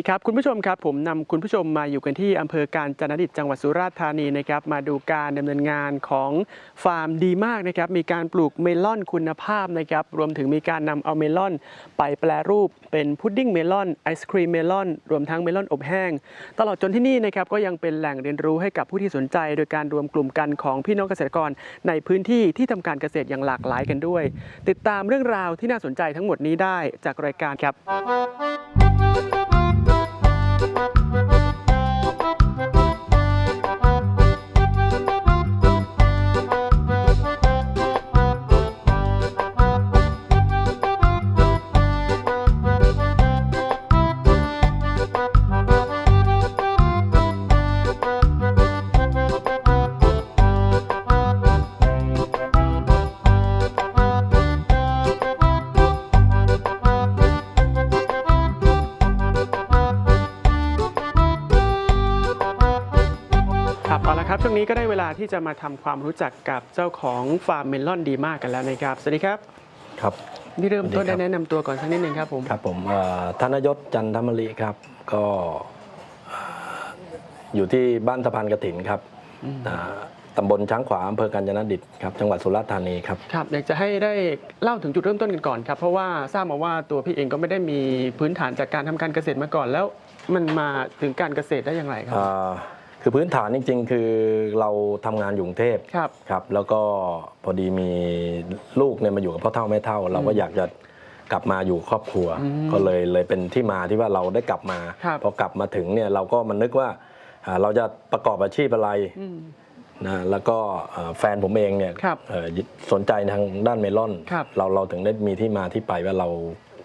วัสดีครับคุณผู้ชมครับผมนำคุณผู้ชมมาอยู่กันที่อำเภอการจนดิตจังหวัดสุราษฎร์ธานีนะครับมาดูการดำเนินงานของฟาร์มดีมากนะครับมีการปลูกเมลอนคุณภาพนะครับรวมถึงมีการนำเอาเมลอน ไปแปรรูปเป็นพุดดิ้งเมลอนไอศครีมเมลอนรวมทั้งเมลอนอบแห้ง ตลอดจนที่นี่นะครับก็ยังเป็นแหล่งเรียนรู้ให้กับผู้ที่สนใจ โดยการรวมกลุ่มกันของพี่น้องเกษตรกร ในพื้นที่ที่ทำการเกษตรอย่างหลากหลายกันด้วย ติดตามเรื่องราวที่น่าสนใจทั้งหมดนี้ได้จากรายการครับ ค ที่จะมาทำความรู้จักกับเจ้าของฟาร์มเมลอนดีมากกันแล้วนะครับ สวัสดีครับ ครับนี่เริ่มต้นสวัสดีครัได้บแนะนำตัวก่อนสักนิดหนึ่งครับผม ครับผมเอ่อธนยศจันทมริครับ ก็เอ่ออยู่ที่บ้านสะพานกระถินครับอ่าตำบลช้างขวาอำเภอกาญจนดิตครับจังหวัดสุราษฎร์ธานีครับครับอยากจะให้ได้เล่าถึงจุดเริ่มต้นกันก่อนครับ เพราะว่าทราบมาว่าตัวพี่เองก็ไม่ได้มีพื้นฐานจากการทำการเกษตรมาก่อนแล้ว มันมาถึงการเกษตรได้อย่างไรครับอ่า คือพื้นฐานจริง ๆ คือเราทำงานอยู่กรุงเทพครับครับ แล้วก็พอดีมีลูกเนี่ยมาอยู่กับพ่อเท่าแม่เท่า เราก็อยากจะกลับมาอยู่ครอบครัวอืมก็เลยเลยเป็นที่มาที่ว่าเราได้กลับมาครับพอกลับมาถึงเนี่ยเราก็มานึกว่าอ่าเราจะประกอบอาชีพอะไรอืมนะแล้วก็เอ่อแฟนผมเองเนี่ยครับเอ่อสนใจทางด้านเมลอนครับเราเราถึงได้มีที่มาที่ไปว่าเรา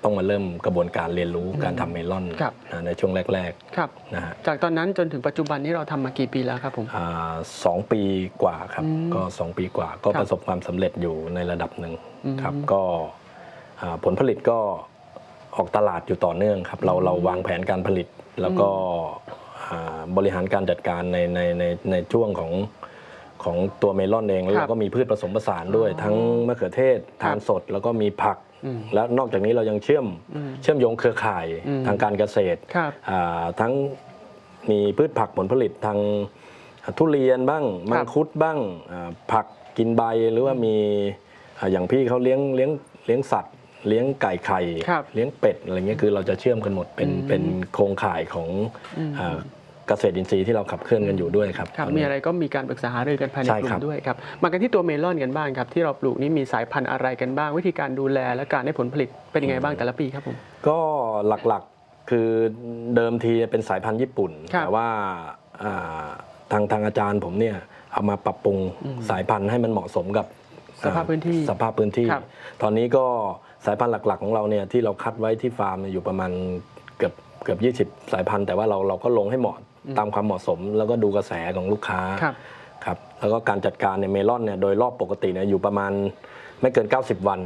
ต้องมาเริ่มกระบวนการเรียนรู้การทำเมลอนครับ นะในช่วงแรกครับ ๆนะฮะจากตอนนั้นจนถึงปัจจุบันนี้เราทำมากี่ปีแล้วครับผม อ่าสองปีกว่าครับ อืมก็สองปีกว่าก็ครับประสบความสำเร็จอยู่ในระดับหนึ่งอืม ครับก็อ่าผลผลิตก็ออกตลาดอยู่ต่อเนื่องครับ เราเราวางแผนการผลิต แล้วก็อ่าบริหารการจัดการในในในในช่วงของ ของตัวเมลอนเอง แล้วครับเราก็มีพืชผสมผสานด้วยอ๋อทั้งมะเขือเทศครับทานสดแล้วก็มีผักอืมและนอกจากนี้เรายังเชื่อมอืมเชื่อมโยงเครือข่ายอืมทางการเกษตรครับ อ่าทั้งมีพืชผักผลผลิตทางทุเรียนบ้างมังคุดบ้างอ่าผักกินใบหรือว่ามีอ่าอย่างพี่เขาเลี้ยงเลี้ยงเลี้ยงสัตว์ เลี้ยงไก่ไข่ครับเลี้ยงเป็ดอะไรเงี้ยคือเราจะเชื่อมกันหมดเป็นอืมเป็นโครงข่ายของอืมอ่า เกษตรอินทรีย์ที่เราขับเคลื่อนกันอยู่ด้วยครับครับตอนมีนี้ อะไรก็มีการปรึกษาหารือกันภายในใช่กลุ่ครัมบด้วยครับมากันที่ตัวเมลอนกันบ้างครับที่เราปลูกนี้มีสายพันธุ์อะไรกันบ้าง วิธีการดูแลและการได้ผลผลิตเป็นยังไงบ้างแต่ละปีครับผม ก็หลักๆคือเดิมทีเป็นสายพันธุ์ญี่ปุ่น ครับแต่ว่าอ่าทางทางอาจารย์ผมเนี่ยเอามาปรับปรุงอืมสายพันธุ์ให้มันเหมาะสมกับสภาพพื้นที่สภาพพื้นที่ ครับ ตอนนี้ก็สายพันธุ์หลักๆ ของเราเนี่ยที่เราคัดไว้ที่ฟาร์มเนี่ยอยู่ประมาณเกือบเกือบ 20 สายพันธุ์แต่ว่าเราเราก็ลงให้เหมาะ ตามความเหมาะสม แล้วก็ดูกระแสของลูกค้าครับครับแล้วก็การจัดการเนี่ยเมลอนเนี่ยโดยรอบปกติเนี่ยอยู่ประมาณไม่เกิน 90 วัน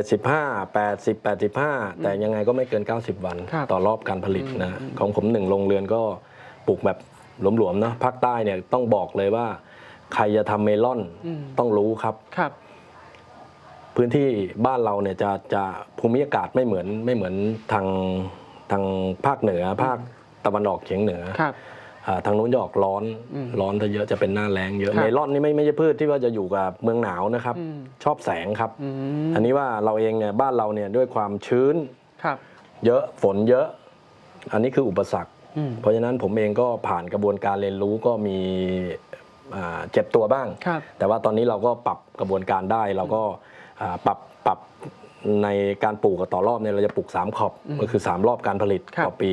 75 80 85 แต่ยังไงก็ไม่เกิน 90 วันครับต่อรอบการผลิตนะของผมหนึ่งโรงเรือนก็ปลูกแบบหลวมๆนะภาคใต้เนี่ยต้องบอกเลยว่า ใครจะทำเมลอนอืมต้องรู้ครับครับพื้นที่บ้านเราเนี่ยจะจะภูมิอากาศไม่เหมือนไม่เหมือนทางทางภาคเหนือภาค ตะวันออกเฉียงเหนือครับ อ่าทางนู้นจะออกร้อนอืมร้อนถ้าเยอะจะเป็นหน้าแรงเยอะครับเมลอนนี่ไม่ไม่ใช่พืชที่ว่าจะอยู่กับเมืองหนาวนะครับ อืม ชอบแสงครับ อืมอันนี้ว่าเราเองเนี่ยบ้านเราเนี่ยด้วยความชื้น ครับ เยอะฝนเยอะ อันนี้คืออุปสรรค อืมเพราะฉะนั้นผมเองก็ผ่านกระบวนการเรียนรู้ก็มีอ่าเจ็บตัวบ้าง ครับ แต่ว่าตอนนี้เราก็ปรับกระบวนการได้เราก็อ่าปรับปรับในการปลูกกับต่อรอบเนี่ยเราจะปลูก 3 ขอบอืมก็คือ 3 รอบการผลิตครับ ต่อปี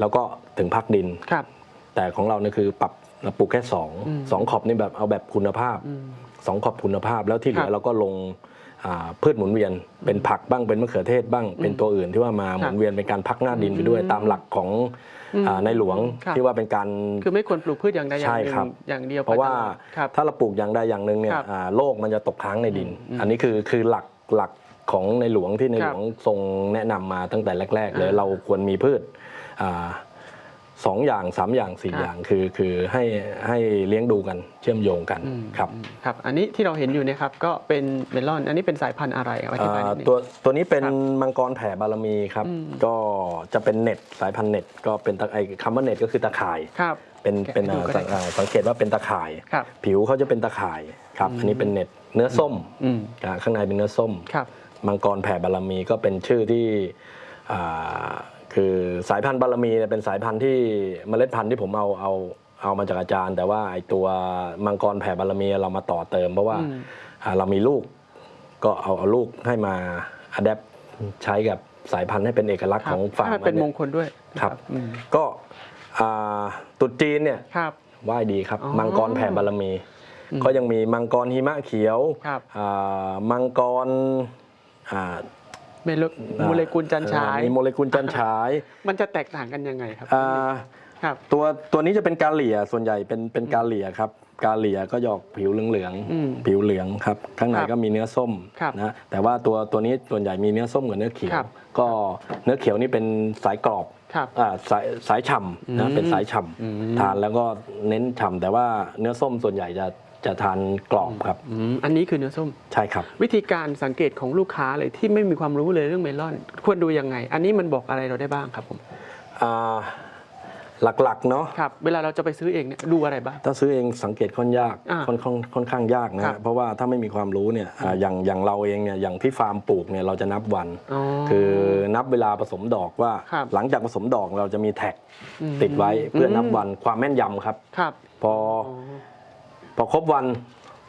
แล้วก็ถึงพักดิน ครับ แต่ของเราเนี่ยคือปรับเราปลูกแค่สองอืม สองขอบนี่แบบเอาแบบคุณภาพอืม สองขอบคุณภาพ แล้วที่เหลืครัอบเราก็ลงอ่าพืชหมุนเวียน เป็นผักบ้างเป็นมะเขือเทศบ้างเป็นตัวอื่นที่ว่ามาหมุนเวียนเป็นการพักหน้าดินไปด้วยอืมตามหลักของอืมอ่าในหลวงครับ ที่ว่าเป็นการ คือไม่ควรปลูกพืชอย่างใดอย่างหใช่นึ่งครับ อย่างเดียวเพราะว่าไปตลอดครับ ถ้าเราปลูกอย่างใดอย่างหนึ่งเนี่ยครับอ่าโลกมันจะตกค้างในดิน อืมอันนี้คือคือหลักหลักของในหลวงที่ในคหรัลบวงทรงแนะนำมาตั้งแต่แรก ๆ เลยอ่า เราควรมีพืชอ่า สองอย่างสามอย่างสี่ครับอย่างคือคือให้ให้เลี้ยงดูกันเชื่อมโยงกันอืมครับอืมครับ อันนี้ที่เราเห็นอยู่เนี่ยครับก็เป็นเมลอน อันนี้เป็นสายพันธุ์อะไรอธิบายนิดนึงตัวตัวนี้เป็นครับมังกรแผ่บารมีครับอืมก็จะเป็นเน็ตสายพันธุ์เน็ต ก็เป็นตะไอคำว่าเน็ตก็คือตะข่ายครับเป็นแกะเป็นให้ดูอ่าก็ได้สังอ่าสังเกตว่าเป็นตะข่ายครับผิวเขาจะเป็นตะข่ายครับอืมอันนี้เป็นเน็ตเนื้อส้มอืมอ่าข้างในเป็นเนื้อส้มครับมังกรแผ่บารมีก็เป็นชื่อที่อ่า คือสายพันธุ์บารมีเนี่ยเป็นสายพันธุ์ที่เมล็ดพันธุ์ที่ผมเอาเอาเอามาจากอาจารย์ แต่ว่าไอตัวมังกรแผ่บารมีเรามาต่อเติม เพราะว่าอืมอ่าเรามีลูกก็เอาเอาลูกให้มาอัดแอปใช้กับสายพันธุ์ให้เป็นเอกลักษณ์ครัขบองฟาร์มให้มันเป็นอัมงคลด้วยครับอืมก็อ่าตรุษจีนเนี่ยครับไหว้ดีครับอ๋อมังกรแผ่บารมีอืมก็ยังมีมังกรหิมะเขียวครับอ่ามังกรอ่า เมลโมเลกุลจันทราย มีโมเลกุลจันฉาย มันจะแตกต่างกันยังไงครับอ่าครับตัวตัวนี้จะเป็นกาเหลี่ยส่วนใหญ่เป็นเป็นกาเหลี่ยครับกาเหลี่ยก็จะออกผิวเหลืองอืมๆผิวเหลืองครับข้างในครับก็มีเนื้อส้มครับนะแต่ว่าตัวตัวนี้ส่วนใหญ่มีเนื้อส้มกับเนื้อเขียวครับก็เนื้อเขียวนี่เป็นสายกรอบครับอ่าสายสายฉ่ำอืนะมเป็นสายฉ่อืมำทานแล้วก็เน้นฉ่ำแต่ว่าเนื้อส้มส่วนใหญ่จะ จะทานกรอบครับ อืมอันนี้คือเนื้อส้ม ใช่ครับ วิธีการสังเกตของลูกค้าเลยที่ไม่มีความรู้เลยเรื่องเมลอน ควรดูยังไง อันนี้มันบอกอะไรเราได้บ้างครับผมอ่าหลักๆเนาะครับเวลาเราจะไปซื้อเองเนี่ยดูอะไรบ้าง ถ้าซื้อเองสังเกตค่อนยากอ่าค่อนค่อนค่อนข้างยากนะครัฮะบเพราะว่าถ้าไม่มีความรู้เนี่ยอ่าอย่างอย่างเราเองเนี่ยอย่างที่ฟาร์มปลูกเนี่ยเราจะนับวัน อ๋อคือนับเวลาผสมดอกว่า ครับหลังจากผสมดอกเราจะมีแท็กอืมติดไว้เพื่อนับมวันความแม่นยำครับ ครับพออ๋ อพอครบวัน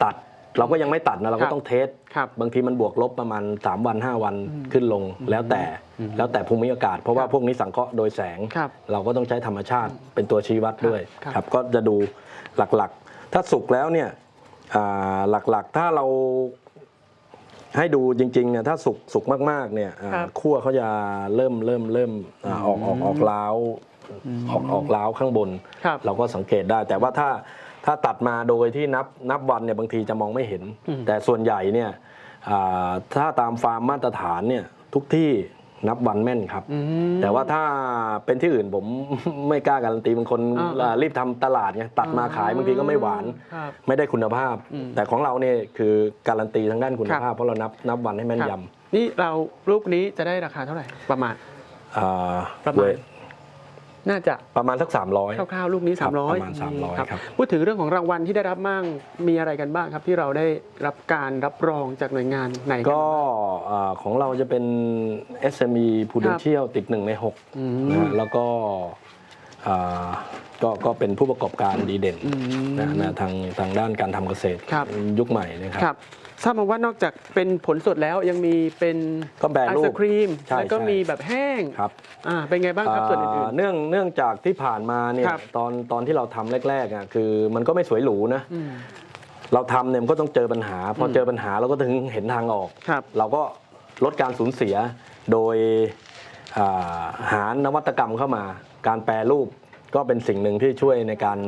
ตัดเราก็ยังไม่ตัดนะเราครัก็บต้องเทสครับบางทีมันบวกลบประมาณ 3 วัน 5 วันอืมขึ้นลงแล้วแต่อืมแล้วแต่ภูมิอากาศ เพราะว่าครับพวกนี้สังเคราะห์โดยแสงครับเราก็ต้องใช้ธรรมชาติเป็นตัวชี้วัดด้วยครับครับก็จะดูหลักๆ ถ้าสุกแล้วเนี่ยอ่าหลักๆถ้าเราให้ดูจริงๆเนี่ยถ้าสุกสุกมากๆเนี่ยอ่าครับขั้วเขาจะเริ่มเริ่มเริ่มอาออกออกออกล้าวอืมออกออกล้าวข้างบนครับเราก็สังเกตได้แต่ว่าถ้า ถ้าตัดมาโดยที่นับนับวันเนี่ยบางทีจะมองไม่เห็นอืมแต่ส่วนใหญ่เนี่ยอ่าถ้าตามฟาร์มมาตรฐานเนี่ยทุกที่นับวันแม่นครับอืมแต่ว่าถ้าเป็นที่อื่นผมไม่กล้าการันตีบางคนอ่าอ่ารีบทำตลาดไงตัดมาขายบางทีก็ไม่หวานครับไม่ได้คุณภาพอืมแต่ของเราเนี่ยคือการันตีทางด้านคุณครับภาพเพราะเรานับนับวันให้แม่นครับยนี่เราลูกนี้จะได้ราคาเท่าไหร่ประมาณำอ่าประมาณเวท น่าจะประมาณสัก 300คร่าวๆลูกนี้ครับ300ประมาณ300ครับพูดถึงเรื่องของรางวัลที่ได้รับมั่งมีอะไรกันบ้างครับที่เราได้รับการรับรองจากหน่วยงานไหนนก็อ่าของเราจะเป็น SME Prudential ติดหนึ่งใน6อืมนะฮะแล้วก็อ่าก็ก็เป็นผู้ประกอบการดีเด่นอืมนะนะทางทางด้านการทำเกษตรครับยุคใหม่นะคครัรับบ ทราบมาว่านอกจากเป็นผลสดแล้วยังมีเป็นก็แปรไอรูศป ครีม ใช่แล้วก็ใช่ มีแบบแห้งครับอ่าเป็นไงบ้างครับส่วนอื่อ่านเนื่องเนื่องจากที่ผ่านมาเนี่ยครับ ตอนตอนที่เราทำแรกๆอะคือมันก็ไม่สวยหรูนะ ๆอืม เราทำเนี่ยมันก็ต้องเจอปัญหา พออม เจอปัญหาเราก็ถึงเห็นทางออก ครับ เราก็ลดการสูญเสียโดยอ่าหานวัตกรรมเข้ามา การแปรรูป ก็เป็นสิ่งหนึ่งที่ช่วยในการ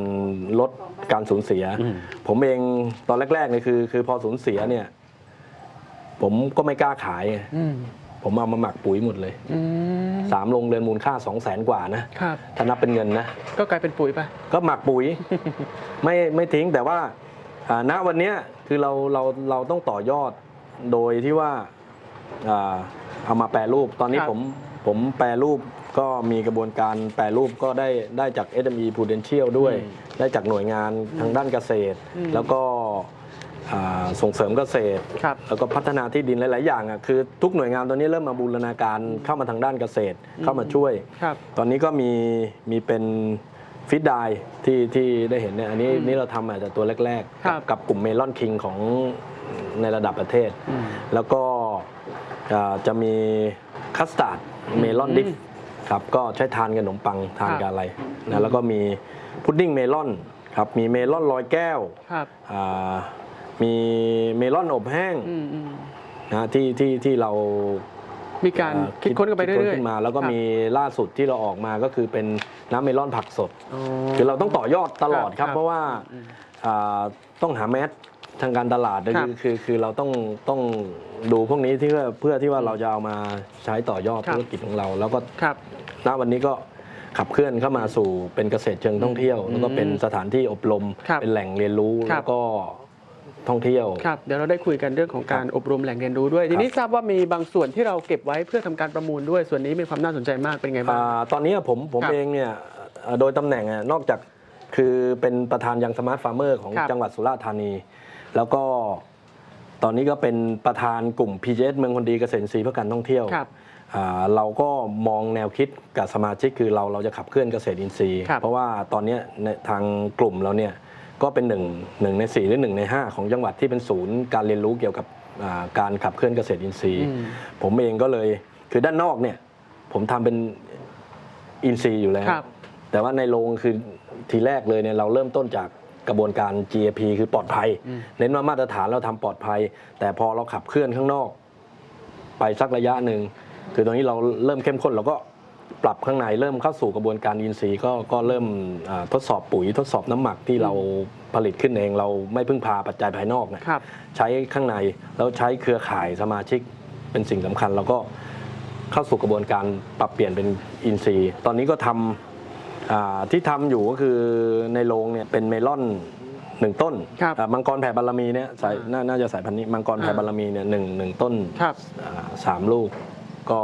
ลดการสูญเสียอืมผมเองตอนแรกๆเนี่ยคือ คือพอสูญเสียเนี่ย ผมก็ไม่กล้าขายไงอืมผมเอามาหมักปุ๋ยหมดเลยอืมสามโรงเรือนมูลค่า2 0 0แสนกว่านะครับถ้านับเป็นเงินนะ ก็กลายเป็นปุ๋ยไปก็หมักปุ๋ย ไม่ไม่ทิ้งแต่ว่าอ่าณวันเนี้ยคือเราเราเราต้องต่อยอดโดยที่ว่าอ่าเอามาแปรรูปตอนนี้ครับผม ผมแปรรูปก็มีกระบวนการแปรรูปก็ได้ได้จาก SME Prudential ด้วย ได้จากหน่วยงานทางด้านเกษตรอืมแล้วก็อ่าส่งเสริมเกษตรครับแล้วก็พัฒนาที่ดินหลาย ๆ อย่างอะคือทุกหน่วยงานตอนนี้เริ่มมาบูรณาการเข้ามาทางด้านเกษตรเข้ามาช่วยครับตอนนี้ก็มีมีเป็นฟิตไดที่ที่ได้เห็นเนี่ยอันนี้อืมนี่เราทำอาจจะตัวแรกๆครักับกับกลุ่มเมลอนคิงของในระดับประเทศอืมแล้วก็อ่าจะมีคัสตาร์ด เมลอนอืมดิฟครับก็ใช้ทานกับขนมปังทานครับกับอะไรนะแล้วก็มีพุดดิ้งเมลอนครับมีเมลอนลอยแก้วครับอ่ามีเมลอนอบแห้งอืมอืมนะที่ที่ที่เรามีการคิดค้นกันไปเรื่อยๆขึ้นมา แล้วก็ครับมีล่าสุดที่เราออกมาก็คือเป็นน้ำเมลอนผักสดอ๋อคือเราต้องต่อยอดตลอดคครัรับบ เพราะว่าอืมอ่าต้องหาแมส ทางการตลาดด้วยครับคือคือคือเราต้องต้องดูพวกนี้ที่เพื่อเพื่อที่ว่าเราจะเอามาใช้ต่อยอดครับธุรกิจของเรา แล้วก็ครับณวันนี้ก็ขับเคลื่อนเข้ามาสู่เป็นเกษตรเชิงท่องเที่ยว แล้วก็เป็นสถานที่อบรมครับเป็นแหล่งเรียนรู้ครับ แล้วก็ท่องเที่ยว ครับเดี๋ยวเราได้คุยกันเรื่องของการอบรมแหล่งเรียนรู้ด้วย ทีนี้ทราบว่ามีบางส่วนที่เราเก็บไว้เพื่อทำการประมูลด้วยส่วนนี้มีความน่าสนใจมากเป็นไงบ้าง อ่าตอนนี้ผมผมครับเองเนี่ยเอ่อโดยตำแหน่งอะนอกจากคือเป็นประธานยังสมาร์ทฟาร์มเมอร์ของครับจังหวัดสุราษฎร์ธานี แล้วก็ตอนนี้ก็เป็นประธานกลุ่ม PGS เมืองคนดีเกษตรอินทรีย์เพื่อการท่องเที่ยวครับ อ่าเราก็มองแนวคิดกับสมาชิกคือเราเราจะขับเคลื่อนเกษตรอินทรีย์ ครับ เพราะว่าตอนเนี้ยในทางกลุ่มเราเนี่ยก็เป็นหนึ่งหนึ่งในสี่หรือหนึ่งในห้าของจังหวัดที่เป็นศูนย์การเรียนรู้เกี่ยวกับอ่าการขับเคลื่อนเกษตรอินทรีย์ อืม ผมเองก็เลยคือด้านนอกเนี่ยผมทำเป็นอินทรีย์อยู่แล้ว ครับแต่ว่าในโรงคือทีแรกเลยเนี่ยเราเริ่มต้นจาก กระบวนการ GAP คือปลอดภัยอืมเน้นว่ามาตรฐานเราทำปลอดภัย แต่พอเราขับเคลื่อนข้างนอก ไปสักระยะหนึ่งคือตอนนี้เราเริ่มเข้มข้นเราก็ปรับข้างในเริ่มเข้าสู่กระบวนการอินทรีย์ก็ก็เริ่มอ่าทดสอบปุ๋ยทดสอบน้ำหมักที่เราผลิตขึ้นเองเราไม่พึ่งพาปัจจัยภายนอกเนี่ยครับใช้ข้างในแล้วใช้เครือข่ายสมาชิกเป็นสิ่งสำคัญ แล้วก็เข้าสู่กระบวนการปรับเปลี่ยนเป็นอินทรีย์ ตอนนี้ก็ทำอ่า ที่ทำอยู่ก็คือในโรงเนี่ยเป็นเมลอนหนึ่งต้นครับอ่ามังกรแผ่บารมีเนี่ยสายนาน่าจะสายพันธุ์นี้มังกรแผ่อ่าบารมีเนี่ยหนึ่งหนึ่งต้นครับอ่าสามลูกก็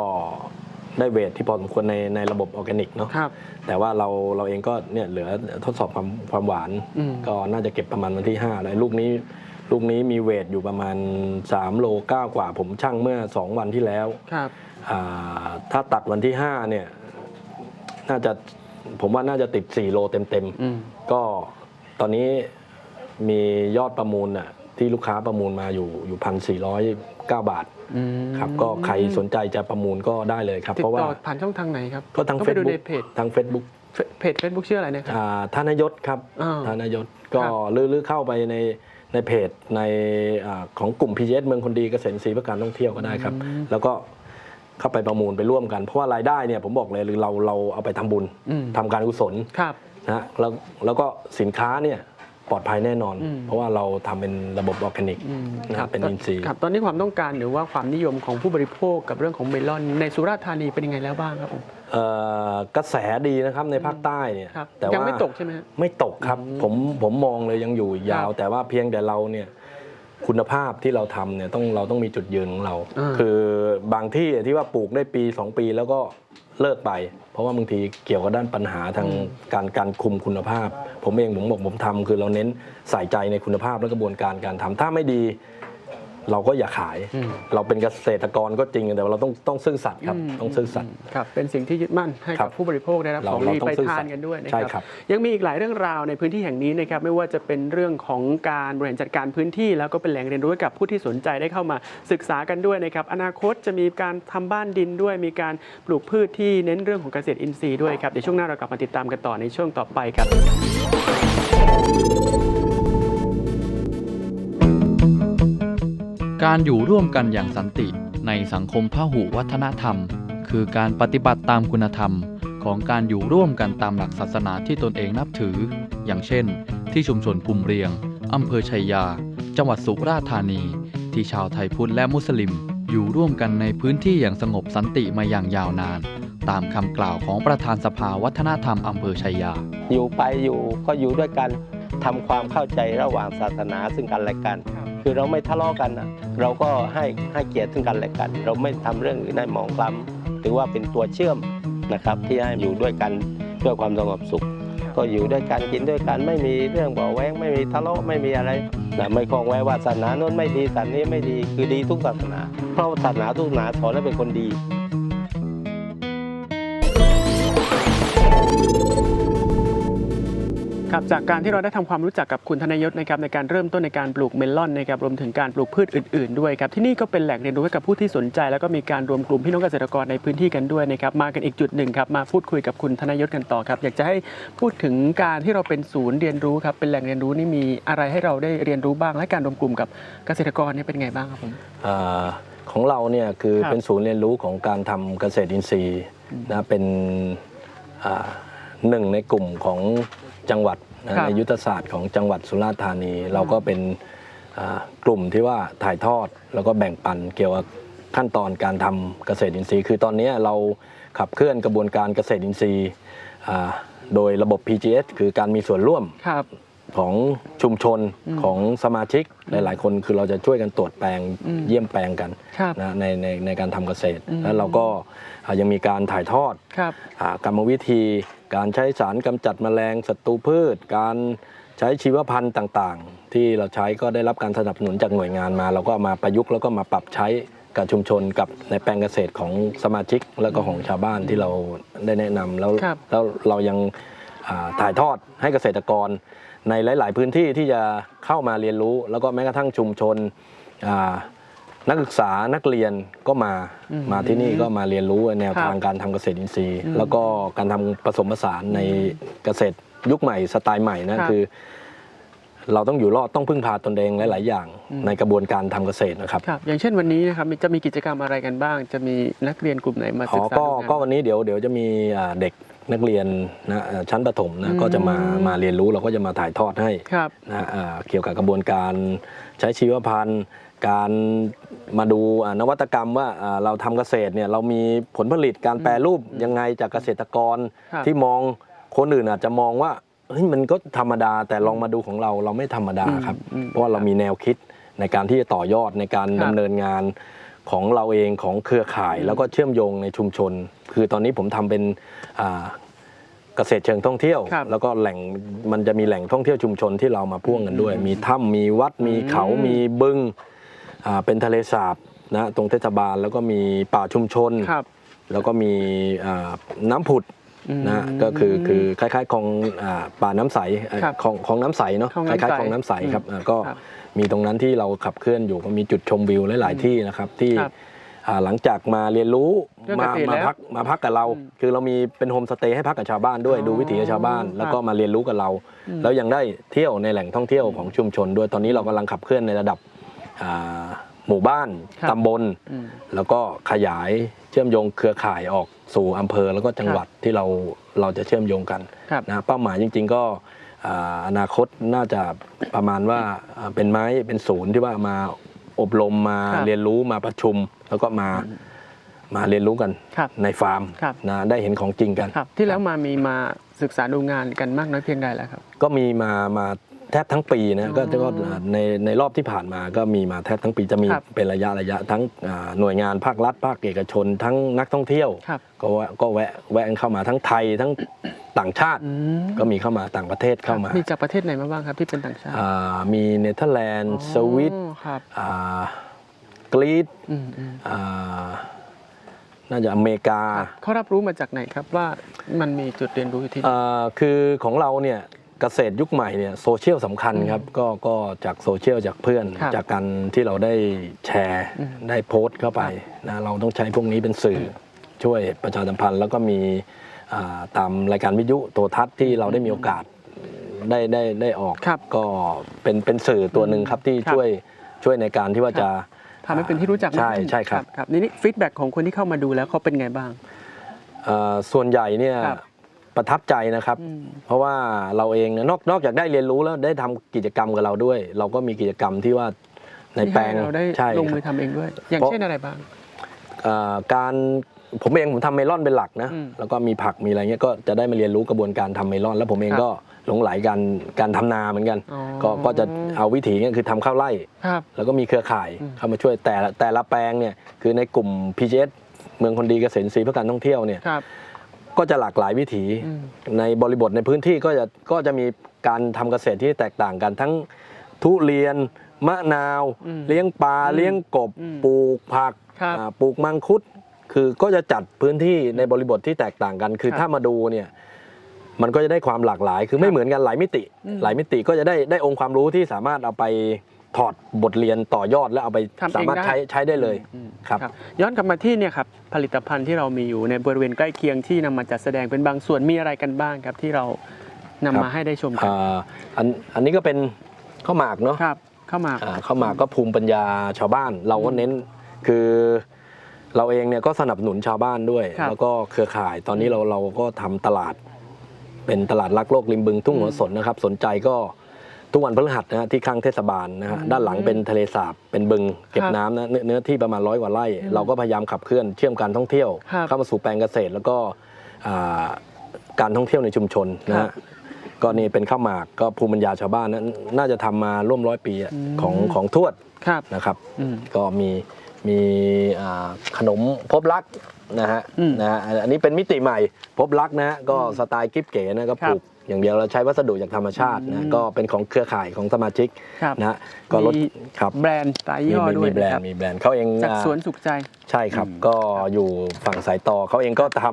ได้เวทที่พอสมควรในในระบบออร์แกนิกเนาะครับแต่ว่าเราเราเองก็เนี่ยเหลือทดสอบความความหวานอืมก็น่าจะเก็บประมาณวันที่5เลยลูกนี้ลูกนี้มีเวทอยู่ประมาณ 3 โล9กว่า ผมชั่งเมื่อ 2 วันที่แล้ว ครับอ่าถ้าตัดวันที่ 5 เนี่ย น่าจะ ผมว่าน่าจะติด 4 โลเต็มอืมๆ ก็ตอนนี้มียอดประมูลน่ะที่ลูกค้าประมูลมาอยู่อยู่พันสี่ร้อยเก้าบาทอืมครับก็ใครสนใจจะประมูลก็ได้เลยครับติดเพราะว่าต่อผ่านช่องทางไหนครับก็ทางต้องไปดูใน Facebook เพจทาง Facebook เฟเพจเฟซบุ๊กชื่ออะไรนะครับอ่าธนยศครับอ่าธนยศก็ครับหรือหรือเข้าไปในในเพจในอาของกลุ่ม PGS เมืองคนดีเกษตรอินทรีย์เพื่อการท่องเที่ยวก็ได้ครับ แล้วก็ เข้าไปประมูลไปร่วมกัน เพราะว่ารายได้เนี่ยผมบอกเลยหรือเราเราเอาไปทำบุญอืมทำการกุศลครับนะฮะแล้วแล้วก็สินค้าเนี่ยปลอดภัยแน่นอนอืมเพราะว่าเราทำเป็นระบบออร์แกนิกอืมนะครับเป็นอินทรีย์ครับตอนนี้ความต้องการหรือว่าความนิยมของผู้บริโภคกับเรื่องของเมลอน ในสุราษฎร์ธานีเป็นยังไงแล้วบ้างครับผมเอ่อกระแสดีนะครับในภาคใต้เนี่ยครับแต่ยังว่าไม่ตกใช่ไหมฮะไม่ตกครับผมผมมองเลยยังอยู่ยาวครับแต่ว่าเพียงแต่เราเนี่ย คุณภาพที่เราทำเนี่ยต้องเราต้องมีจุดยืนของเราอ่าคือบางที่ที่ว่าปลูกได้ปี 2 ปีแล้วก็เลิกไป เพราะว่าบางทีเกี่ยวกับด้านปัญหาทางการการคุมคุณภาพ ผมเองผมบอกผมทำคือเราเน้นใส่ใจในคุณภาพและกระบวนการการทำถ้าไม่ดี เราก็อย่าขายอืมเราเป็นเกษตรกรก็จริงแต่ว่าเราต้องต้องซื่อสัตย์ครับต้องซื่อสัตย์ครับเป็นสิ่งที่ยึดมั่นให้ครักับบผู้บริโภคได้รับเราของเราดีต้องไปซื่อทาสันตย์กันด้วยนะใช่คครัรับบยังมีอีกหลายเรื่องราวในพื้นที่แห่งนี้นะครับไม่ว่าจะเป็นเรื่องของการบริหารจัดการพื้นที่ แล้วก็เป็นแหล่งเรียนรู้ให้กับผู้ที่สนใจได้เข้ามาศึกษากันด้วยนะครับอนาคตจะมีการทำบ้านดินด้วย มีการปลูกพืชที่เน้นเรื่องของเกษตรอินทรีย์ด้วยครับเดี๋ยวช่วงหน้าเรากลับมาติดตามกันต่อในช่วงต่อไปครับ การอยู่ร่วมกันอย่างสันติในสังคมพหุวัฒนธรรม คือการปฏิบัติตามคุณธรรม ของการอยู่ร่วมกันตามหลักศาสนาที่ตนเองนับถือ อย่างเช่น ที่ชุมชนภูมิเรียงอำเภอชัยยา จังหวัดสุราษฎร์ธานี ที่ชาวไทยพุทธและมุสลิม อยู่ร่วมกันในพื้นที่อย่างสงบสันติมาอย่างยาวนาน ตามคำกล่าวของประธานสภาวัฒนธรรมอำเภอชัยยา อยู่ไปอยู่ก็อยู่ด้วยกันทำความเข้าใจระหว่างศาสนาซึ่งกันและกัน คือเราไม่ทะเลาะกันนะเราก็ให้ให้เกียรติซึ่งกันและกัน เราไม่ทำเรื่องอื่นให้มองคล้ำหรือว่าเป็นตัวเชื่อมนะครับ ที่ให้อยู่ด้วยกันด้วยความสงบสุข ก็อยู่ด้วยกันกินด้วยกันไม่มีเรื่องบ่อแว้งไม่มีทะเลาะไม่มีอะไรนะไม่คล้องแวะว่าศาสนาโน้นไม่ดีศาสนานี้ไม่ดีคือดีทุกศาสนา เพราะศาสนาทุกศาสนาสอนให้เป็นคนดี ครับจากการที่เราได้ทำความรู้จักกับคุณธนยศนะครับในการเริ่มต้นในการปลูกเมลอนนะครับรวมถึงการปลูกพืชอื่น ๆ ด้วยครับที่นี่ก็เป็นแหล่งเรียนรู้ให้กับผู้ที่สนใจ แล้วก็มีการรวมกลุ่มพี่น้องเกษตรกรในพื้นที่กันด้วยนะครับมากันอีกจุดหนึ่งครับมาพูดคุยกับคุณธนยศกันต่อครับอยากจะให้พูดถึงการที่เราเป็นศูนย์เรียนรู้ครับเป็นแหล่งเรียนรู้นี่มีอะไรให้เราได้เรียนรู้บ้าง และการรวมกลุ่มกับเกษตรกรเนี่ยเป็นไงบ้างครับผมอ่าของเราเนี่ยคือครับเป็นศูนย์เรียนรู้ของการทำเกษตรอินทรีย์นะเป็นอ่าหนึ่งในกลุ่มของ จังหวัดนะครับในยุทธศาสตร์ของจังหวัดสุราษฎร์ธานี เราก็เป็นอ่ากลุ่มที่ว่าถ่ายทอดแล้วก็แบ่งปันเกี่ยวกับขั้นตอนการทำเกษตรอินทรีย์ คือตอนนี้เราขับเคลื่อนกระบวนการเกษตรอินทรีย์อ่าโดยระบบ PGS คือการมีส่วนร่วมครับของชุมชนอืมของสมาชิกหลาย ๆ คนคือเราจะช่วยกันตรวจแปลงอืมเยี่ยมแปลงกันครับนะในในในการทำเกษตรอืมแล้วเราก็อ่ายังมีการถ่ายทอดครับอ่ากรรมวิธี การใช้สารกำจัดแมลงศัตรูพืช การใช้ชีวพันธุ์ต่างๆ ที่เราใช้ก็ได้รับการสนับสนุนจากหน่วยงานมา เราก็เอามาประยุกต์แล้วก็มาปรับใช้กับชุมชนกับในแปลงเกษตรของสมาชิกแล้วก็ของชาวบ้านที่เราได้แนะนำแล้วครับ แล้วเรายังอ่าถ่ายทอดให้เกษตรกร ในหลาย ๆ พื้นที่ที่จะเข้ามาเรียนรู้ แล้วก็แม้กระทั่งชุมชนอ่า นักศึกษานักเรียนก็มาอืมมาที่นี่ก็มาเรียนรู้แนวครับทางการทำเกษตรอินทรีย์อืมแล้วก็การทำผสมผสานในเกษตรยุคใหม่สไตล์ใหม่นะครับคือ เราต้องอยู่รอดต้องพึ่งพาตนเองหลาย ๆ อย่างอืมในกระบวนการทำเกษตรนะครับครับ อย่างเช่นวันนี้นะครับจะมีกิจกรรมอะไรกันบ้าง จะมีนักเรียนกลุ่มไหนมาอ๋ศึอกษาก็ดูงานก็วันนี้เดี๋ยวเดี๋ยวจะมีอ่าเด็กนักเรียนนะอ่าชั้นประถมอืนะมก็จะมามาเรียนรู้เราก็จะมาถ่ายทอดให้ครับนะอ่าเกี่ยวกับกระบวนการใช้ชีวพันธุ์ การมาดูอ่านวัตกรรมว่าอ่าเราทำเกษตรเนี่ยเรามีผลผลิตการแปรรูปยังไงจากเกษตรกรครับที่มองคนอื่นอาจจะมองว่าเฮ้ยมันก็ธรรมดาแต่ลองมาดูของเราเราไม่ธรรมดาครับอืมเพราะว่าเรามีแนวคิดในการที่จะต่อยอดในการครับดำเนินงานของเราเองของเครือข่ายแล้วก็เชื่อมโยงในชุมชน คือตอนนี้ผมทำเป็นอ่าเกษตรเชิงท่องเที่ยวครับแล้วก็แหล่งมันจะมีแหล่งท่องเที่ยวชุมชนที่เรามาพ่วงกันด้วย มีถ้ำมีวัดมีเขาอืมมีบึง อ่าเป็นทะเลสาบนะตรงเทศบาลแล้วก็มีป่าชุมชน ครับ แล้วก็มีอ่าน้ำผุดอืมนะก็คือคือคล้ายๆของอ่าป่าน้ำใสเอ่อครับของของน้ำใสเนาะของคน้ำใสล้ายๆของน้ำใสครับอ่าก็ครับมีตรงนั้นที่เราขับเคลื่อนอยู่ก็มีจุดชมวิวหลายๆที่นะครับที่ครับอ่าหลังจากมาเรียนรู้เรื่องมาเกษตรมาแล้วพักมาพักกับเรา อืมคือเรามีเป็นโฮมสเตย์ให้พักกับชาวบ้านด้วยอ๋อดูวิถีชาวบ้าน แล้วก็มาเรียนรู้กับเรา อืม แล้วยังได้เที่ยวในแหล่งท่องเที่ยวของชุมชน ด้วยตอนนี้เรากำลังขับเคลื่อนในระดับอ่า หมู่บ้านครับตำบลอืมแล้วก็ขยายเชื่อมโยงเครือข่ายออกสู่อำเภอแล้วก็จังหวัดที่เราเราจะเชื่อมโยงกันครับนะเป้าหมายจริง ๆ ก็อ่าอนาคตน่าจะประมาณว่าอ่าเป็นไม้เป็นศูนย์ที่ว่ามาอบรมมาครับเรียนรู้มาประชุมแล้วก็มามาเรียนรู้กันครับในฟาร์มครับนะได้เห็นของจริงกันครับที่แล้วมามีมาศึกษาดูงานกันมากน้อยเพียงใดแล้วครับ ก็มีมามา แทบทั้งปีอ๋นะอก็ก็ในในรอบที่ผ่านมาก็มีมาแทบทั้งปีจะมีครับเป็นระยะระยะทั้งอ่าหน่วยงานภาครัฐ ภาคเอกชน ทั้งนักท่องเที่ยว ครับ ก็แวะก็แวะแวะเข้ามาทั้งไทยทั้งต่างชาติ อืมก็มีเข้ามาต่างประเทศเข้ามามีจากประเทศไหนมาบ้างครับที่เป็นต่างชาติอ่ามีเนเธอร์แลนด์สวิตอ๋อครับอ่ากรีซอืมอืมอ่าน่าจะอเมริกาครับเขารับรู้มาจากไหนครับว่ามันมีจุดเรียนรู้อยู่ที่นี่อ่าคือของเราเนี่ย เกษตรยุคใหม่เนี่ยโซเชียลสำคัญครับก็ก็จากโซเชียลจากเพื่อน ครับจากการที่เราได้แชร์อืม ได้โพสต์เข้าไปนะเราต้องใช้พวกนี้เป็นสื่อช่วยประชาสัมพันธ์ แล้วก็มีอ่าตามรายการวิทยุโทรทัศน์ที่เราได้มีโอกาสได้ได้ได้ออก ครับก็เป็นเป็นสื่อตัวหนึ่งครับที่ครับช่วยช่วยในการที่ว่าจะ ทำให้เป็นที่รู้จักมากใช่ขึ้นใช่ครับ ครับนี่นี่ฟีดแบ็กของคนที่เข้ามาดูแล้วเขาเป็นไงบ้าง เอ่อส่วนใหญ่เนี่ยครับ ประทับใจนะครับอืมเพราะว่าเราเองเนี่ยนอกนอกจากได้เรียนรู้แล้วได้ทำกิจกรรมกับเราด้วย เราก็มีกิจกรรมที่ว่าในแปลงที่ให้เราได้ใช่ลงคมืรัอบทำเองด้วย อย่างเพราะเช่นอะไรบ้างเอ่อการผมเองผมทำเมลอนเป็นหลักนะอืมแล้วก็มีผักมีอะไรเงี้ยก็จะได้มาเรียนรู้กระบวนการทำเมลอน แล้วผมเองครับก็หลงไหลการการทำนาเหมือนกันอ๋อก็ก็จะเอาวิถีเนี่ยคือทำข้าวไร่ครับแล้วก็มีเครือข่ายอืมเข้ามาช่วยแต่ละแต่ละแปลงเนี่ยคือในกลุ่ม PGS เมืองคนดีเกษตรอินทรีย์เพื่อการท่องเที่ยวเนี่ยครับ ก็จะหลากหลายวิถีอืมในบริบทในพื้นที่ก็จะก็จะมีการทำเกษตรที่แตกต่างกันทั้งทุเรียนมะนาวอืมเลี้ยงปลาอืมเลี้ยงกบอืมปลูกผักครับอ่าปลูกมังคุด คือก็จะจัดพื้นที่ในบริบทที่แตกต่างกัน คือครับถ้ามาดูเนี่ยมันก็จะได้ความหลากหลาย คือคไม่รับเหมือนกันหลายมิติอืมหลายมิติก็จะได้ได้องค์ความรู้ที่สามารถเอาไป ถอดบทเรียนต่อยอดแล้วเอาไปทำเองสามารถได้ ใช้ใช้ได้เลยอืมครับ ย้อนกลับมาที่เนี่ยครับผลิตภัณฑ์ที่เรามีอยู่ในบริเวณใกล้เคียงที่นำมาจัดแสดงเป็นบางส่วนมีอะไรกันบ้างครับที่เรานำครับ มาให้ได้ชมกันอ่าอันอันนี้ก็เป็นข้าวหมากเนาะครับ เข้ามา อ่าเข้ามาก็ภูมิปัญญาชาวบ้าน เราก็เน้นคือเราเองเนี่ยก็สนับสนุนชาวบ้านด้วย ครับแล้วก็เครือข่ายตอนนี้เราเราก็ทำตลาด เป็นตลาดรักโลกริมบึงทุ่งหัวสนนะครับ สนใจก็ ทุกวันพฤหัสนะฮะที่ข้างเทศบาลนะฮะอืมด้านหลังเป็นทะเลสาบเป็นบึงเก็บครับน้ำนะเนื้อเนื้อที่ประมาณร้อยกว่าไร่อืมเราก็พยายามขับเคลื่อนเชื่อมการท่องเที่ยว ครับเข้ามาสู่แปลงเกษตร แล้วก็อ่าการท่องเที่ยวในชุมชนนะครัฮะบก็นี่เป็นข้าวหมากก็ภูมิปัญญาชาวบ้านนะน่าจะทำมาร่วมร้อยปีอะอืม ของของทวดครับนะครับ อืม ก็มีมีอ่าขนมพบรักนะฮะอืมนะฮะอันนี้เป็นมิติใหม่พบรักนะฮะก็อืมสไตล์กิ๊บเก๋นะก็ครัปบลูก อย่างเดียวเราใช้วัสดุจากธรรมชาติอืนะมก็เป็นของเครือข่ายของสมาชิกครับนะฮะก็ลดมีครับแบรนด์ตายยี่มีห้อมีด้วยมีแบรนนะครัด์บมีแบรนด์เขาเองจากอ่าสวนสุขใจใช่ครับอืมก็อยู่ฝั่งสายต่อเขาเองก็ท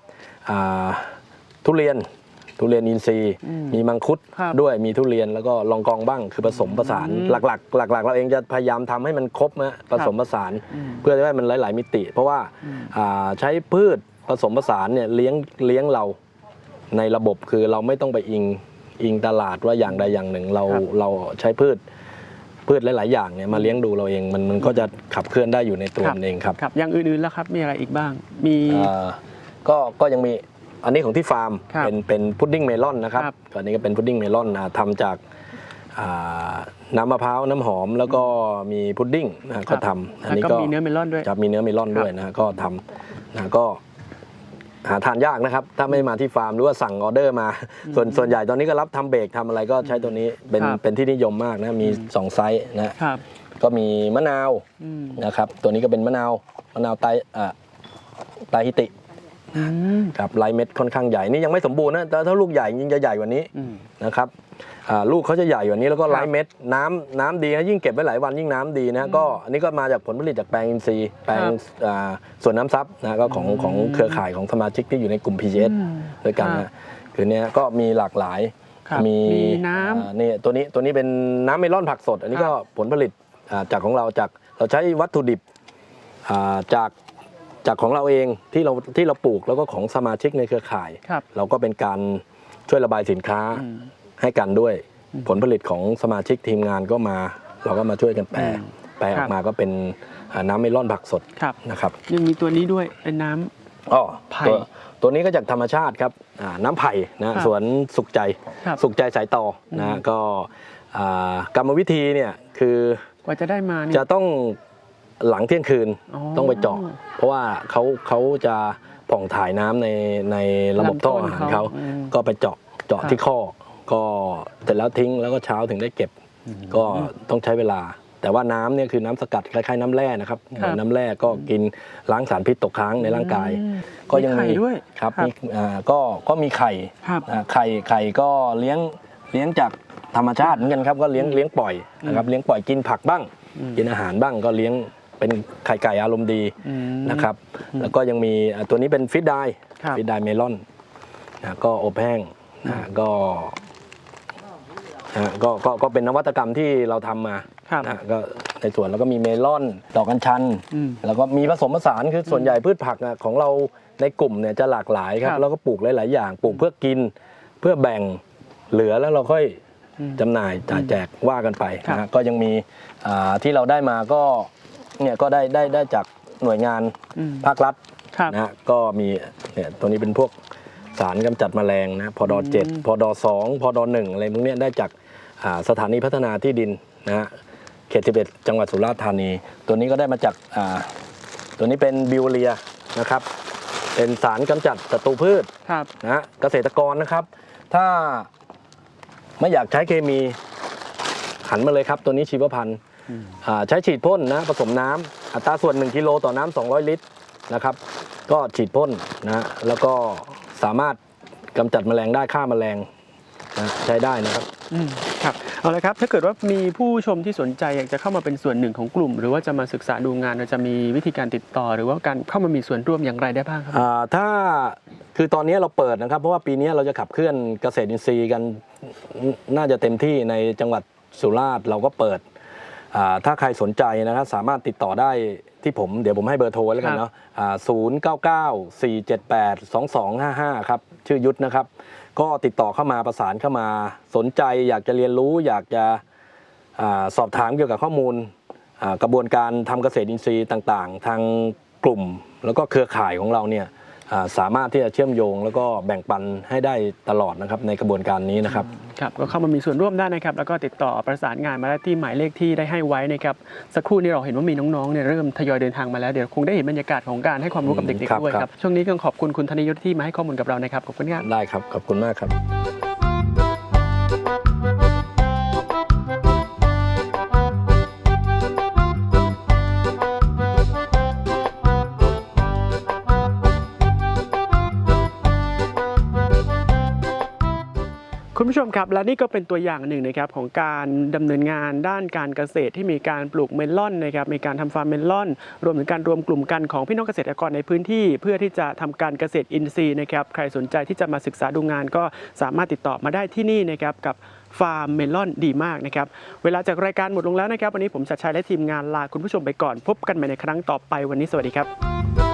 ำอ่าทุเรียนทุเรียนอินทรีย์อืมมีมังคุดครับด้วยมีทุเรียนแล้วก็ลองกองบ้างคือผสมผสานอืมหลักๆ หลัก ๆ เราเองจะพยายามทำให้มันครบนะผสมผสานอืมเพื่อให้มันหลาย ๆ มิติ เพราะว่าอืมอ่าใช้พืชผสมผสานเนี่ยเลี้ยงเลี้ยงเรา ในระบบคือเราไม่ต้องไปอิงอิงตลาดว่าอย่างใดอย่างหนึ่ง เราครับ เราใช้พืชพืชหลาย ๆ อย่างเนี่ยมาเลี้ยงดูเราเองมันมันก็จะขับเคลื่อนได้อยู่ในตัวมันเองครับครับอย่างอื่นๆแล้วครับมีอะไรอีกบ้าง มีอ่าก็ก็ยังมีอันนี้ของที่ฟาร์มครับเป็นเป็นพุดดิ้งเมลอนนะครับครับอันนี้ก็เป็นพุดดิ้งเมลอนนะทำจากอ่าน้ำมะพร้าวน้ำหอมแล้วก็มีพุดดิ้งนะก็ทำอันแล้วนี้ก็ก็มีเนื้อเมลอนด้วย จะมีเนื้อเมลอนครับด้วยนะก็ทำนะก็ หาทานยากนะครับ ถ้าไม่มาที่ฟาร์มหรือว่าสั่งออเดอร์มา ส่วนส่วนใหญ่ตอนนี้ก็รับทำเบรกทำอะไรก็ใช้ตัวนี้เป็นครับ เป็นที่นิยมมากนะมีสองไซส์นะครับก็มีมะนาวอืมนะครับ ตัวนี้ก็เป็นมะนาวมะนาวไตอ่าไตฮิติอืมครับลายเม็ดค่อนข้างใหญ่นี่ยังไม่สมบูรณ์นะแต่ถ้าลูกใหญ่ยิ่งจะใหญ่กว่านี้อืมนะครับ อ่าลูกเขาจะใหญ่กว่านี้แล้วก็ครับลายเม็ดน้ำน้ำดีนะยิ่งเก็บไว้หลายวันยิ่งน้ำดีนะก็อันนี้ก็มาจากผลผลิตจากแปลงอินทรีย์แปลงครับอ่าส่วนน้ำซับนะก็ของอืมของเครือข่ายของสมาชิกที่อยู่ในกลุ่ม PGS อืมด้วยกันครับนะคือเนี้ยก็มีหลากหลายครับมีน้ำอ่านี่ตัวนี้ตัวนี้เป็นน้ำเมลอนผักสด อันนี้ครัก็บผลผลิตอ่าจากของเราจากเราใช้วัตถุดิบอ่าจากจากของเราเองที่เราที่เราปลูกแล้วก็ของสมาชิกในเครือข่าย ครับ เราก็เป็นการช่วยระบายสินค้าอืม ให้กันด้วย ผลผลิตของสมาชิกทีมงานก็มา เราก็มาช่วยกันแปลอืมแปลอครัอบกมาก็เป็นอ่าน้ำเมลอนผักสดครับนะครับยังมีตัวนี้ด้วยเป็นน้ำอ๋อไผ่ตัวตัวนี้ก็จากธรรมชาติครับอ่าน้ำไผ่นะครับสวนสุขใจครับสุขใจสายต่ออมนะก็อ่ากรรมวิธีเนี่ยคือกว่าจะได้มานี่จะต้องหลังเที่ยงคืนอ๋อต้องไปเจาะเพราะว่าเขาเขาจะผ่องถ่ายน้ำในในระบบท่ออาหารลำต้นเขาอืมก็ไปเจาะเจาะครับที่ข้อ ก็เสร็จแล้วทิ้งแล้วก็เช้าถึงได้เก็บ ก็ต้องใช้เวลา แต่ว่าน้ำเนี่ยคือน้ำสกัดคล้ายๆน้ำแร่นะครับเหมือนน้ำแร่ก็กินล้างสารพิษตกค้างในร่างกายอืมก็ยังมีไข่ด้วยครับครับมีอ่าก็ก็มีไข่ครับอ่าไข่ไข่ก็เลี้ยงเลี้ยงจากธรรมชาติเหมือนกันครับก็เลี้ยงเลี้ยงปล่อยนะครับเลี้ยงปล่อยกินผักบ้างอืมกินอาหารบ้างก็เลี้ยงเป็นไข่ไก่อารมณ์ดีอืมนะครับ แล้วก็ยังมีอ่าตัวนี้เป็นฟิตไดครับฟิตไดเมลอนนะก็อบแห้งนะก็ นะก็ก็ก็เป็นนวัตกรรมที่เราทำมาครับ นะก็ในส่วนแล้วก็มีเมลอน ดอกกัญชัน อืม แล้วก็มีผสมผสานคือส่วนใหญ่พืชผักอะของเราในกลุ่มเนี่ยจะหลากหลายครัครับบ แล้วก็ปลูกหลาย ๆ อย่างปลูกเพื่อกินเพื่อแบ่งเหลือแล้วเราค่อยอืม จำหน่ายจ่ายแจกว่ากันไปครับ นะฮะก็ยังมีอ่าที่เราได้มาก็เนี่ยก็ได้ได้ได้จากหน่วยงานอืมภาครัฐ ครับ นะฮะก็มีเนี่ยตัวนี้เป็นพวกสารกำจัดแมลงนะพอดอเจ็ดอืม พอดอสองพอดอหนึ่งอะไรพวกเนี้ยได้จากอ่า สถานีพัฒนาที่ดินนะฮะเขต11จังหวัดสุราษฎร์ธานี ตัวนี้ก็ได้มาจากอ่าตัวนี้เป็นบิวเรียนะครับ เป็นสารกำจัดศัตรูพืชครับนะฮะเกษตรกรนะครับ ถ้าไม่อยากใช้เคมีหันมาเลยครับ ตัวนี้ชีวพันธุ์อืมอ่าใช้ฉีดพ่นนะผสมน้ำอัตราส่วน 1 กิโลต่อน้ำ200 ลิตรนะครับ ก็ฉีดพ่นนะฮะแล้วก็สามารถกำจัดแมลงได้ฆ่าแมลงนะใช้ได้นะครับ อืมครับเอาละครับถ้าเกิดว่ามีผู้ชมที่สนใจอยากจะเข้ามาเป็นส่วนหนึ่งของกลุ่ม หรือว่าจะมาศึกษาดูงานเราจะมีวิธีการติดต่อ หรือว่าการเข้ามามีส่วนร่วมอย่างไรได้บ้างครับอ่าถ้าคือตอนนี้เราเปิดนะครับ เพราะว่าปีนี้เราจะขับเคลื่อนเกษตรอินทรีย์กันน่าจะเต็มที่ในจังหวัดสุราษฎร์เราก็เปิดอ่าถ้าใครสนใจนะครับสามารถติดต่อได้ที่ผมเดี๋ยวผมให้เบอร์โทรไว้แล้วกันเนาะศูนย์เก้าเก้าสี่เจ็ดแปดสองสองห้าห้าครับชื่อยุทธนะครับ ก็ติดต่อเข้ามาประสานเข้ามาสนใจอยากจะเรียนรู้ อยากจะอสอบถามเกี่ยวกับข้อมูลกระบวนการทำเกษตรอินทรีย์ต่าง ๆ ทางกลุ่ม แล้วก็เครือข่ายของเราเนี่ย สามารถที่จะเชื่อมโยง แล้วก็แบ่งปันให้ได้ตลอดนะครับในกระบวนการนี้นะครับครับก็เข้ามามีส่วนร่วมได้นะครับแล้วก็ติดต่อประสานงานมาได้ที่หมายเลขที่ได้ให้ไว้นะครับสักครู่นี้เราเห็นว่ามีน้องๆเนี่ยเริ่มทยอยเดินทางมาแล้วเดี๋ยวคงได้เห็นบรรยากาศของการให้ความรู้กับเด็กครัๆบด้วยคครัรับบช่วงนี้ต้องขอบคุณคุณธนยุทธที่มาให้ข้อมูลกับเรานะครับขอบคุณครับได้ครับขอบคุณมากครับ ผู้ชมครับ และนี่ก็เป็นตัวอย่างหนึ่งนะครับของการดำเนินงานด้านการเกษตรที่มีการปลูกเมลอนนะครับมีการทำฟาร์มเมลอน รวมถึงการรวมกลุ่มกันของพี่น้องเกษตรกรในพื้นที่ เพื่อที่จะทำการเกษตรอินทรีย์นะครับใครสนใจที่จะมาศึกษาดูงานก็สามารถติดต่อมาได้ที่นี่นะครับกับฟาร์มเมลอนดีมากนะครับ เวลาจากรายการหมดลงแล้วนะครับ วันนี้ผมชัดชัยและทีมงานลาคุณผู้ชมไปก่อน พบกันใหม่ในครั้งต่อไปวันนี้สวัสดีครับ